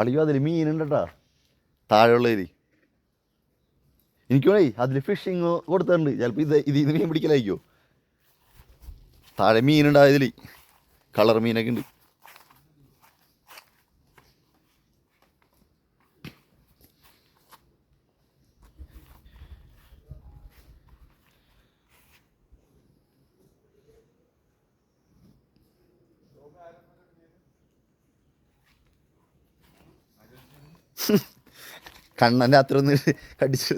അളിയോ അതിൽ മീനുണ്ട് കേട്ടാ താഴെയുള്ളതിൽ എനിക്ക് വേണേ അതിൽ ഫിഷിങ് കൊടുത്തിട്ടുണ്ട്. ചിലപ്പോൾ ഇത് ഇതിൽ നിന്ന് മീൻ പിടിക്കലായിരിക്കുമോ താഴെ മീനുണ്ടായതിൽ കളർ മീനൊക്കെ ഉണ്ട്. കണ്ണൻ അത്ര ഒന്ന് കടിച്ചു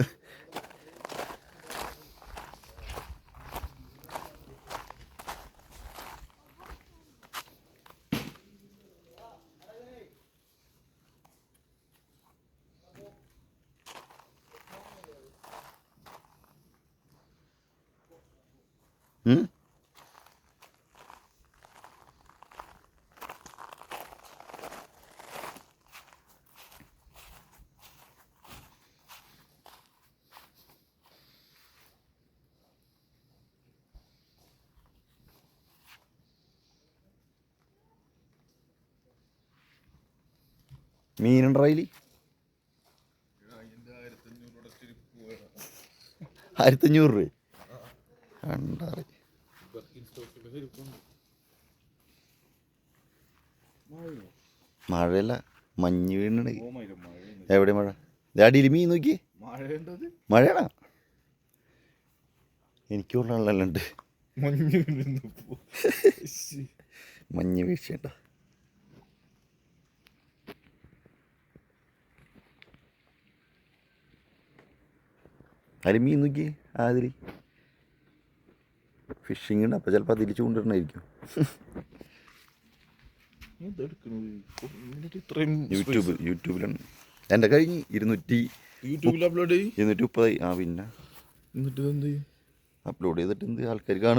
ഉം? മീനുണ്ടോ അതിൽ ആയിരത്തഞ്ഞൂറ് രൂപ. കണ്ടാറി. മഴയല്ല മഞ്ഞ് വീണുണ്ട്. എവിടെ മഴ? ഡാഡിയിൽ മീൻ നോക്കി മഴയാണോ? എനിക്ക് കൊള്ളാനുള്ള ഉണ്ട്. മഞ്ഞ് മഞ്ഞ് വീഴ്ചയുണ്ട? അതിൽ മീൻ നോക്കി അതിൽ ഫിഷിംഗ് ഉണ്ട് അപ്പോൾ ചിലപ്പോൾ തിരിച്ചു കൊണ്ടുവരണമായിരിക്കും യൂട്യൂബ് യൂട്യൂബിലാണ് എന്റെ കഴിഞ്ഞ് ഇരുന്നൂറ്റി യൂട്യൂബിൽ അപ്ലോഡ് ചെയ്യും. ഇരുന്നൂറ്റി മുപ്പതായി ആ പിന്നെ. എന്നിട്ട് എന്ത് അപ്ലോഡ് ചെയ്തിട്ട് എന്ത് ആൾക്കാർ കാണും?